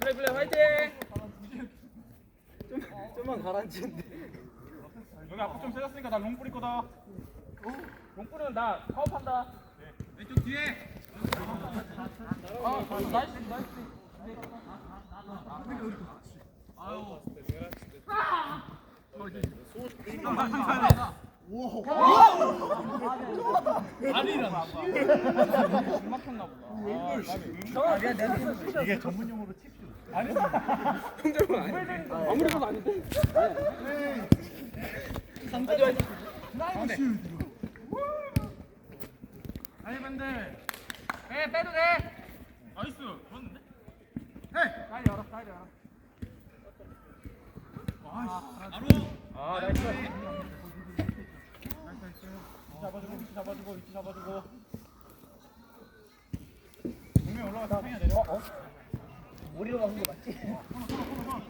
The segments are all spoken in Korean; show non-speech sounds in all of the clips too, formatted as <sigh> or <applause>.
플레이 플레이 화이팅! 좀만 가라앉히는데. 여기 앞으로 좀 세졌으니까 나 롱뿌릴 거다. 롱뿌리는 나 파업한다. 왼쪽 뒤에. 아, 나이스, 나이스. 아니라. 술 막혔나 보다. 이게 전문용어로 tip쇼. 아무리 봐도 아닌데. 아니 근데 에 빼도 돼. 나이스. 좋았는데? 해. 빨리 열어. 빨리 열어. 아, 바로. 아, 나이스. 잡아주고, 위치 잡아주고, 위치 잡아주고. 분명 올라가다 팽이 내려. 어? 머리로 막은 거 맞지?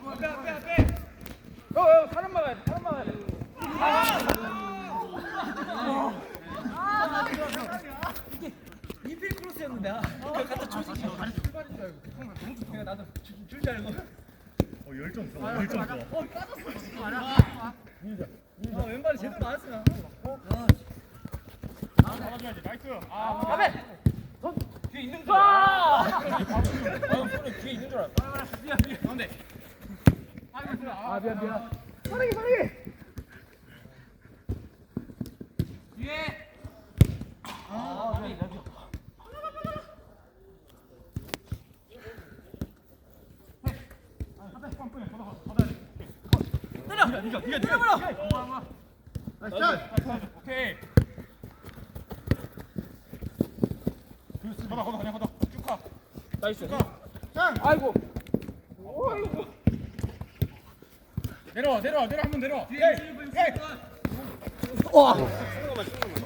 앞에, 앞에, 앞에. 어, 어, 사람 막아야 돼. 사람 막아야 돼. 이필 크로스였는데. 아. 갖다 쳐. 다리 출발인 줄 알고. 좋다. 나도 줄줄 알고. 어 열정 좋아. 열정 좋아. 어, 빠졌어. 아, 왼발이 제대로 나왔으면. 잡아줘야지. 나이스. 아, 앞에. 선 뒤에 있는 줄 알아. 아, 손에 뒤에 있는 줄 알아. 미안, 미안. 가운데. 아, 미안, 미안. 빠르게, 빠르게. 뒤에. 아, 미안, 미안. 때려! 네가, 네가, 네가, 때려버려! 나이스! 오케이. 걷어 걷어 그냥 걷어 쭉 가. 나이스. 아이고. 아이고. 내려와 내려와 내려 한번 내려와. 와.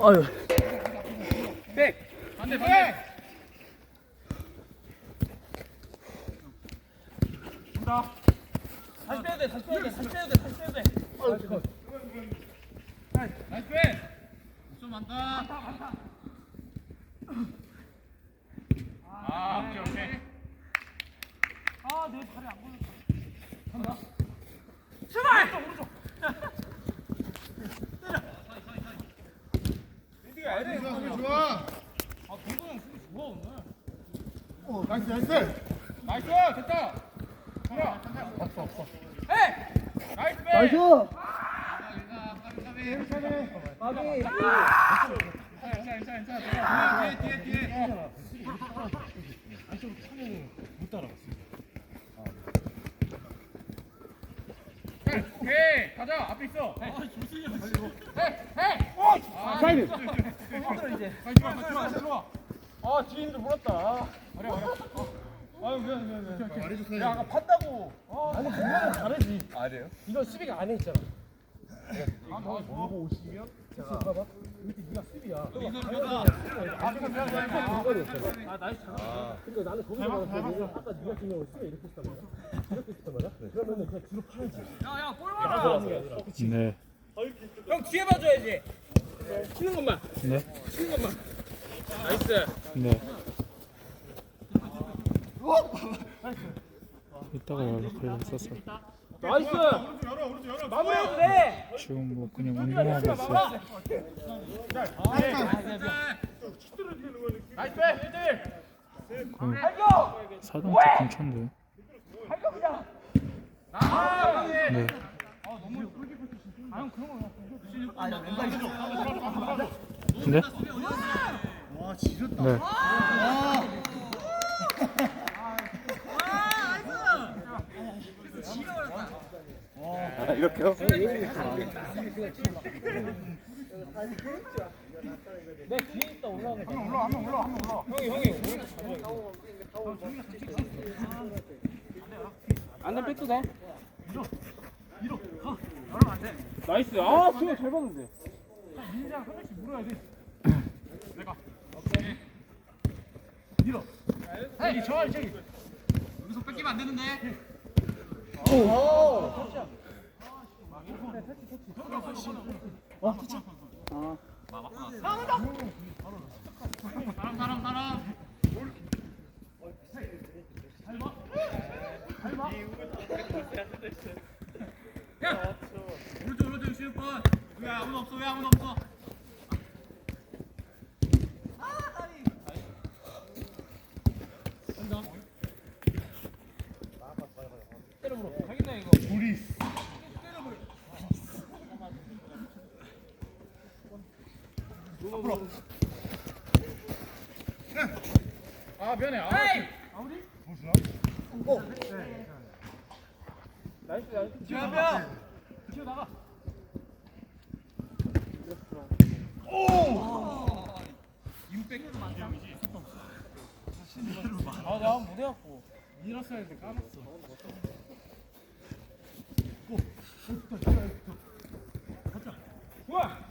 아유. 백. 반대 반대. 간다. 다시 빼야 돼 다시 빼야 돼 다시 빼야 돼 다시 빼야 돼. 나이스 나이스 빼. 좀 많다. 아 <laughs> 오케이 오케이. 아 내 다리 안 걸렸어. 간다. 제발. 오른쪽 오른쪽. 때려. 이디가 애들 좋아 좋아. 아 동도 형 수비 좋아 오늘. 어 나이스 나이스. 나이스 됐다. 좋아. 없어 없어. 에. 나이스 빼. 나이스. 마비. 마비. 괜찮아 괜찮아 괜찮아. 뒤에 뒤에 뒤에. 안쪽으로 차면 못 따라갔어. 오케이 가자 앞에 있어. 헤헤 오. 사이드. 힘들어 이제. 아 뒤에 줄 몰랐다. 어려 어려. 아유 미안 미안 미안. 야 아까 봤다고. 아니 그거는 다르지. 아래요? 이거 수비가 안에 있잖아. 아 뭐? 이거 오시면 봐봐. 이때 네가 수비야. 아 그러니까 나는 거기서. 내가 아까 네가 중요한 수비 이렇게 했단 말이야. 이렇게 했단 말이야. 그러면은 그냥 뒤로 파야지. 야야 볼 아, 봐라. 들어가는 게 아니라. 네. 형 뒤에 봐줘야지. 치는 것만. 네. 치는 것만. 나이스. 네. 이따가 연락을 썼어. 나이스. 오른쪽 열어 오른쪽 열어. 마무리해도 돼. 지금 뭐 그냥 운동하고 있어. 나이스 빼. 1대1. 그 할거. 사동 쪽 근처인데. 할거 그냥. 아, 네. 아형 그런 거 아, 왼 이 네? 와 지렸다. 네. 내 뒤에 있다 올라오는 거. 올라 한명 올라 한명 올라. 형이 형이. 안돼 뺏도 돼. 밀어. 열어 안 돼. 나이스. 아, 수영 잘 봤는데. 민지랑 한 명씩 물어야 돼. 내가. 밀어. 에이, 저 저기. 여기서 뺏기면 안 되는데. 야! 오른쪽 오른쪽 16번 왜 아무도 없어 왜 아무도 없어 때려버려 자기네 이거 우리 아 미안해. 아 아무리? 무슨? 나이스, 나이스. 지하면 지하 나가. 아, 내가 못해갖고. 밀었어야 했는데 까먹었어. 좋아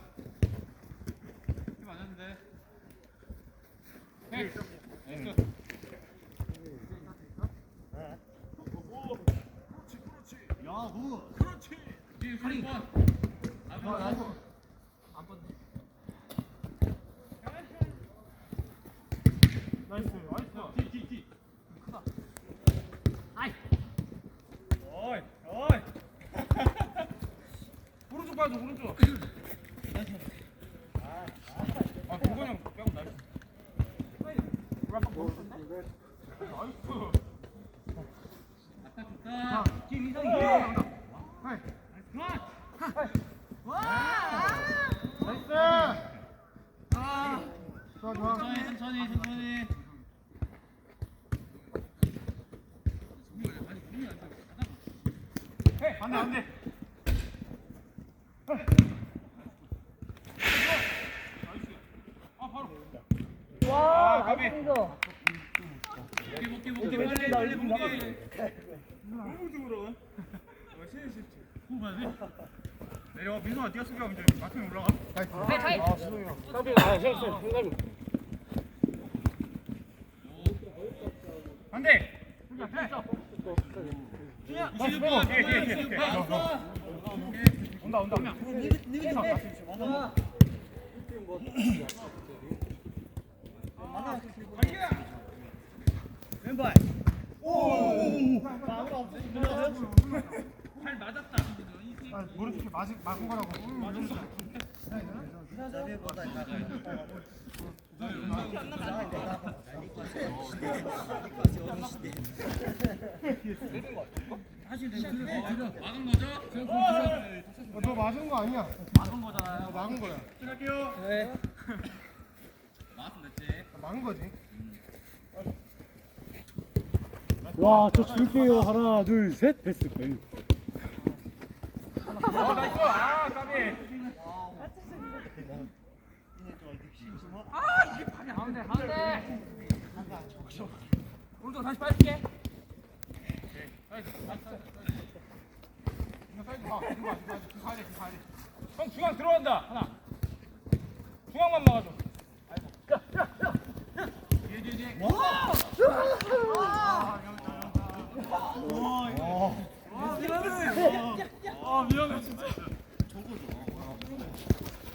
오른쪽 봐줘 오른쪽 아 동건이 형 빼고 나이스 아까 좋다 뒤 이상이 나이스. 아 좋아, 좋아. 천천히 천천히 천천히 안돼 안돼 아 바로 와, 아, 가비. 빨리 빨리 너무 돼 내려와 민호아 네가 수비하면 이제 마틴 올라가. 아, 수동이 형. 깜짝이야. 아, 형, 형, 형, 안 돼 준야 26번 뒤에 뒤에 뒤에 뒤에 온다 온다 왼발 팔 맞았다 아, 모른 척해 맞은 막은 거라고. 막은 거죠? 어, 너 맞은 거 아니야? 막은 거잖아요 어, 막은 거야. 시작할게요 네. 막았으면 됐지 막은 거지. 와, 저 줄게요. 하나, 둘, 셋. 패스. 뱅. 어 나이스 아 까비 아 이게 발이 가운데 가운데 오른쪽 다시 빠질게 형 중앙 들어간다 하나 중앙만 막아줘 뒤에 뒤에 뒤에 아 미안해 진짜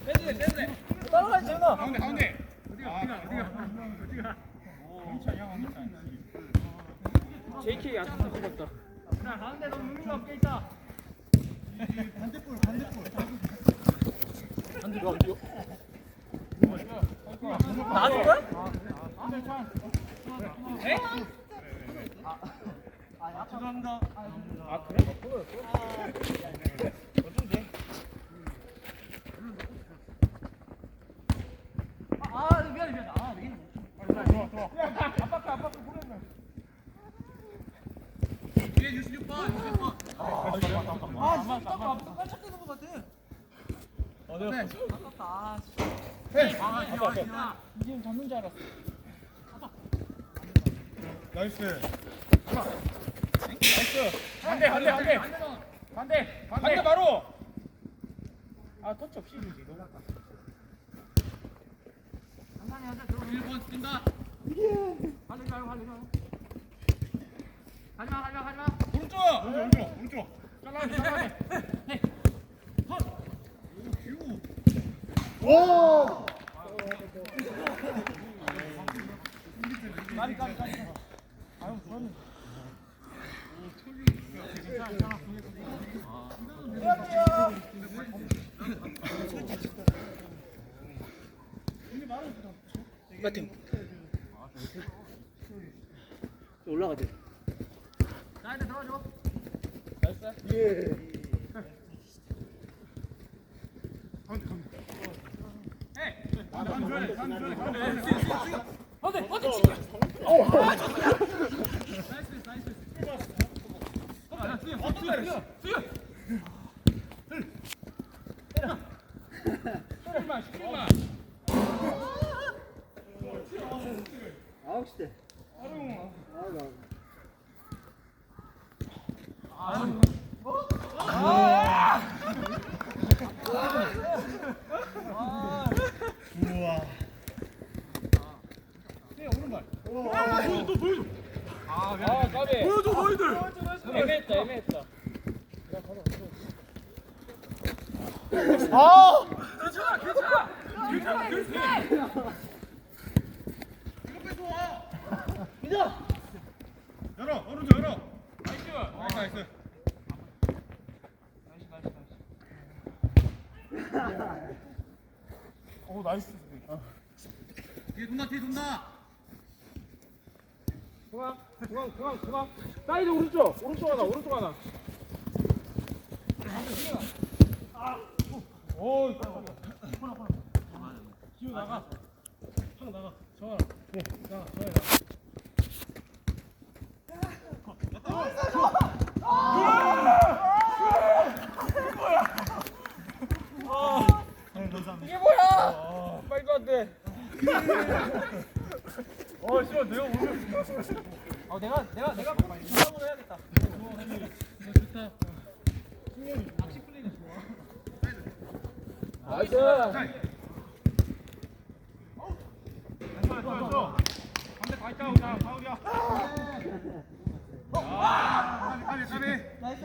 빼드네 빼드네 따라가지, 재훈아. 가운데 가운데 어디가 어디가 어디가 어디가 JK 아쉽다 싶었다. 야 가운데 너무 의미가 없게 있다 반대볼. 안 들어, 안 들어. 나준 거야? 에? 죄송합니다. 아, 그래? 어쩐데? 아, 미안해, 미안해. 아, 이게 들어와 들어와 들어와 압박해 압박해 보내면 뒤에 66번 66번. 아, 진짜? 깜짝 앞에서 깜짝대는 것 같아. 어 내가 아깝다. 아, 아 이거. 아니다 이제 잡는 줄 알았어. 나이스. 나이스 반대 반대 반대 반대 반대 바로 아 터치 없이 주지 너무 아까 한산이 하자 들어 1번 뛴다 할리 가요 할리 가요 가지마 가지마 가지마 오른쪽 오른쪽 오른쪽 잘라야 돼 잘라야 돼오 까비 까비 까비 아유 좋 마팅 올라가 돼. 나한테 들어줘. 나이스. 예. 가운데 가운데. 에이. 안돼 안돼 안돼 안돼. 어디 어디 지금. 어. 9시대. 아 까비 보여줘 아! 괜찮아 괜찮아 괜찮아 괜찮아 열어 오른쪽 열어. 나이스. 나이스 나이스. 나이스 <laughs> 나이스 오 나이스. 뒤에 돈다 뒤에 돈다. 중앙 중앙 중앙 중앙. 사이드 오른쪽 오른쪽 하나 오른쪽 하나. 오 기우 나가. 형 나가. 정아. 네. 나가 나가 이게 뭐야 말도 안 돼 어, 씨발, 내가 오늘. 어, 내가, 내가, 내가 중앙으로 해야겠다. 좋다. 낚시 플레이는 좋아. 나이스. 반대 가 있다, 오자, 가우리야. 아, 가비, 가비. 나이스.